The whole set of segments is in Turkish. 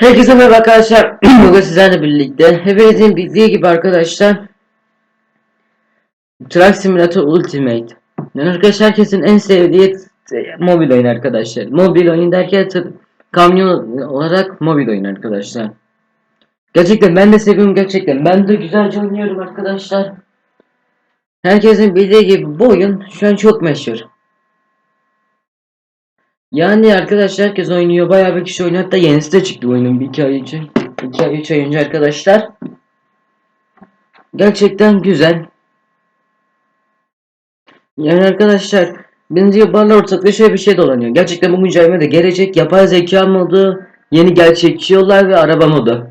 Herkese merhaba arkadaşlar. Bugün sizlerle birlikte hepinizin bildiği gibi arkadaşlar Truck Simulator Ultimate. Yani arkadaşlar herkesin en sevdiği mobil oyun arkadaşlar. Mobil oyun derken kamyon olarak mobil oyun arkadaşlar. Gerçekten ben de seviyorum gerçekten. Ben de güzelce oynuyorum arkadaşlar. Herkesin bildiği gibi bu oyun şu an çok meşhur. Yani arkadaşlar herkes oynuyor. Bayağı bir kişi oynuyor. Hatta yenisi de çıktı oyunun bir iki ay önce. iki ay üç ay önce arkadaşlar. Gerçekten güzel. Yani arkadaşlar birinci yıllarla ortakta şöyle bir şey dolanıyor. Gerçekten bu güncelleme de gelecek. Yapay zeka modu, yeni gerçekçi yollar ve araba modu.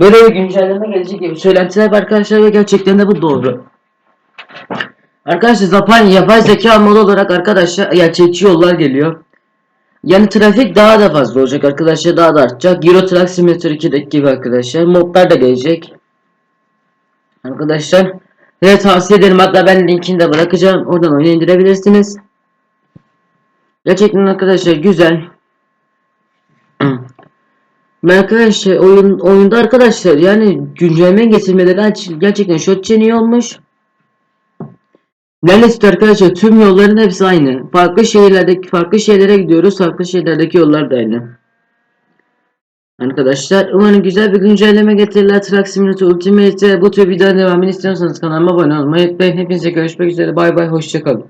Böyle bir güncelleme gelecek gibi söylentiler var arkadaşlar ve gerçekten de bu doğru. Arkadaşlar yapay, yapay zeka modu olarak arkadaşlar gerçekçi yollar geliyor. Yani trafik daha da fazla olacak arkadaşlar daha da artacak. Euro Truck Simulator 2'deki gibi arkadaşlar. Modlar da gelecek. Arkadaşlar ve tavsiye ederim hatta ben linkini de bırakacağım. Oradan oyunu indirebilirsiniz. Gerçekten arkadaşlar güzel. Arkadaşlar oyun oyunda arkadaşlar yani güncelleme getirmeleri gerçekten çok iyi olmuş. Neredeyse arkadaşlar tüm yolların hepsi aynı. Farklı şehirlerdeki farklı şehirlere gidiyoruz. Farklı şehirlerdeki yollar da aynı. Arkadaşlar umarım güzel bir güncelleme getirirler Truck Simulator Ultimate'e. Bu tür videoların devamını istiyorsanız kanalıma abone olmayı unutmayın. Hepinize görüşmek üzere. Bay bay. Hoşçakalın.